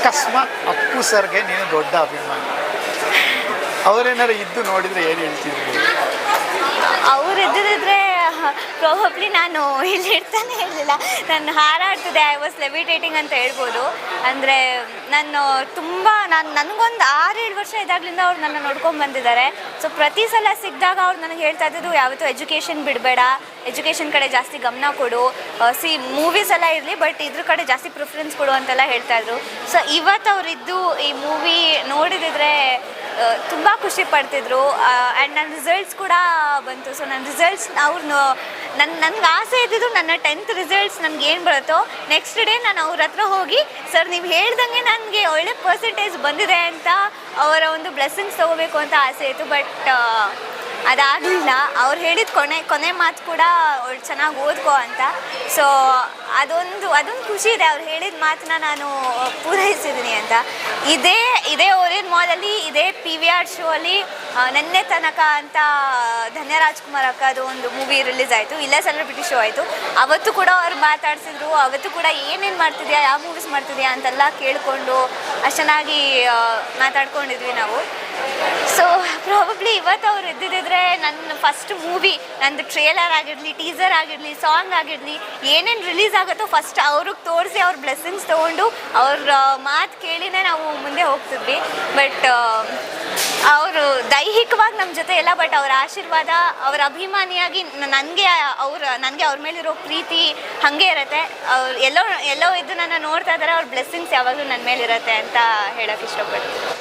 ಅಕಸ್ಮಾತ್ ಅಪ್ಪು ಸರ್ಗೆ ನೀನು ದೊಡ್ಡ ಅಭಿಮಾನಿ. ಅವರೇನಾರು ಇದ್ದು ನೋಡಿದ್ರೆ ಏನು ಹೇಳ್ತಿದ್ರು? ಪ್ರಾಬಬ್ಲಿ ನಾನು ಇಲ್ಲಿ ಇರ್ತಾನೆ ಇರಲಿಲ್ಲ. ನಾನು ಹಾರಾಡ್ತಿದ್ದೆ ಐ ವಾಸ್ ಲೆವಿಟೇಟಿಂಗ್ ಅಂತ ಹೇಳ್ಬೋದು. ಅಂದರೆ ನಾನು ತುಂಬ, ನಾನು ನನಗೊಂದು ಆರೇಳು ವರ್ಷ ಇದಾಗ್ಲಿಂದ ಅವ್ರು ನನ್ನ ನೋಡ್ಕೊಂಡು ಬಂದಿದ್ದಾರೆ. ಸೊ ಪ್ರತಿ ಸಲ ಸಿಕ್ಕಿದಾಗ ಅವ್ರು ನನಗೆ ಹೇಳ್ತಾ ಇದ್ದಿದ್ದು, ಯಾವತ್ತೂ ಎಜುಕೇಷನ್ ಬಿಡಬೇಡ ಎಜುಕೇಷನ್ ಕಡೆ ಜಾಸ್ತಿ ಗಮನ ಕೊಡು. ಸಿ ಮೂವೀಸ್ ಎಲ್ಲ ಇರಲಿ ಬಟ್ ಇದ್ರ ಕಡೆ ಜಾಸ್ತಿ ಪ್ರಿಫರೆನ್ಸ್ ಕೊಡು ಅಂತೆಲ್ಲ ಹೇಳ್ತಾ ಇದ್ರು. ಸೊ ಇವತ್ತು ಅವರಿದ್ದು ಈ ಮೂವಿ ನೋಡಿದಿದ್ರೆ ತುಂಬ ಖುಷಿ ಪಡ್ತಿದ್ರು. ಆ್ಯಂಡ್ ನನ್ನ ರಿಸಲ್ಟ್ಸ್ ಕೂಡ ಬಂತು. ಸೊ ನನ್ನ ರಿಸಲ್ಟ್ಸ್ ಅವ್ರು ನನ್ನ ನನ್ಗೆ ಆಸೆ ಇದ್ದಿದ್ದು ನನ್ನ ಟೆಂತ್ ರಿಸಲ್ಟ್ಸ್ ನನಗೆ ಏನು ಬರುತ್ತೋ ನೆಕ್ಸ್ಟ್ ಡೇ ನಾನು ಅವ್ರ ಹತ್ರ ಹೋಗಿ ಸರ್ ನೀವು ಹೇಳ್ದಂಗೆ ನನಗೆ ಒಳ್ಳೆ ಪರ್ಸೆಂಟೇಜ್ ಬಂದಿದೆ ಅಂತ ಅವರ ಒಂದು ಬ್ಲೆಸ್ಸಿಂಗ್ಸ್ ತೊಗೋಬೇಕು ಅಂತ ಆಸೆ ಇತ್ತು. ಬಟ್ ಅದಾಗಲಿಲ್ಲ. ಅವ್ರು ಹೇಳಿದ ಕೊನೆ ಕೊನೆ ಮಾತು ಕೂಡ ಚೆನ್ನಾಗಿ ಓದ್ಕೋ ಅಂತ. ಸೊ ಅದೊಂದು ಅದೊಂದು ಖುಷಿ ಇದೆ. ಅವ್ರು ಹೇಳಿದ ಮಾತನ್ನ ನಾನು ಪೂರೈಸಿದ್ದೀನಿ ಅಂತ. ಇದೇ ಇದೇ ಓರಿಯನ್ ಮಾಲಲ್ಲಿ ಇದೇ ಪಿ ವಿ ಆರ್ ಶೋ ಅಲ್ಲಿ ನೆನ್ನೆ ತನಕ ಅಂತ ಧನ್ಯ ರಾಜ್ಕುಮಾರ್ ಅಕ್ಕದು ಒಂದು ಮೂವಿ ರಿಲೀಸ್ ಆಯಿತು. ಇಲ್ಲೇ ಸೆಲೆಬ್ರಿಟಿ ಶೋ ಆಯಿತು. ಅವತ್ತು ಕೂಡ ಅವ್ರು ಮಾತಾಡ್ಸಿದ್ರು. ಅವತ್ತು ಕೂಡ ಏನೇನು ಮಾಡ್ತಿದ್ಯಾ, ಯಾವ ಮೂವೀಸ್ ಮಾಡ್ತಿದ್ಯಾ ಅಂತೆಲ್ಲ ಕೇಳಿಕೊಂಡು ಅಷ್ಟು ಚೆನ್ನಾಗಿ ಮಾತಾಡ್ಕೊಂಡಿದ್ವಿ ನಾವು. ಸೊ ಪ್ರಾಬಬ್ಲಿ ಇವತ್ತು ಅವ್ರು ಇದ್ದಿದ್ದಿದ್ರೆ ನನ್ನ ಫಸ್ಟ್ ಮೂವಿ ನಂದು ಟ್ರೇಲರ್ ಆಗಿರಲಿ ಟೀಸರ್ ಆಗಿರಲಿ ಸಾಂಗ್ ಆಗಿರಲಿ, ಏನೇನು ರಿಲೀಸ್ ಆಗುತ್ತೋ ಫಸ್ಟ್ ಅವ್ರಿಗೆ ತೋರಿಸಿ, ಅವ್ರ ಬ್ಲೆಸ್ಸಿಂಗ್ಸ್ ತೊಗೊಂಡು ಅವ್ರ ಮಾತು ಕೇಳಿನೇ ನಾವು ಮುಂದೆ ಹೋಗ್ತಿದ್ವಿ. ಬಟ್ ದೈಹಿಕವಾಗಿ ನಮ್ಮ ಜೊತೆ ಎಲ್ಲ ಬಟ್ ಅವ್ರ ಆಶೀರ್ವಾದ, ಅವ್ರ ಅಭಿಮಾನಿಯಾಗಿ ನನಗೆ, ಅವ್ರ ನನಗೆ ಅವ್ರ ಮೇಲಿರೋ ಪ್ರೀತಿ ಹಾಗೆ ಇರುತ್ತೆ. ಅವ್ರು ಎಲ್ಲೋ ಎಲ್ಲೋ ಇದ್ದು ನನ್ನ ನೋಡ್ತಾ ಇದ್ದಾರೆ ಅವ್ರ ಬ್ಲೆಸ್ಸಿಂಗ್ಸ್ ಯಾವಾಗಲೂ ನನ್ನ ಮೇಲಿರುತ್ತೆ ಅಂತ ಹೇಳೋಕ್ಕೆ ಇಷ್ಟಪಡ್ತೀನಿ.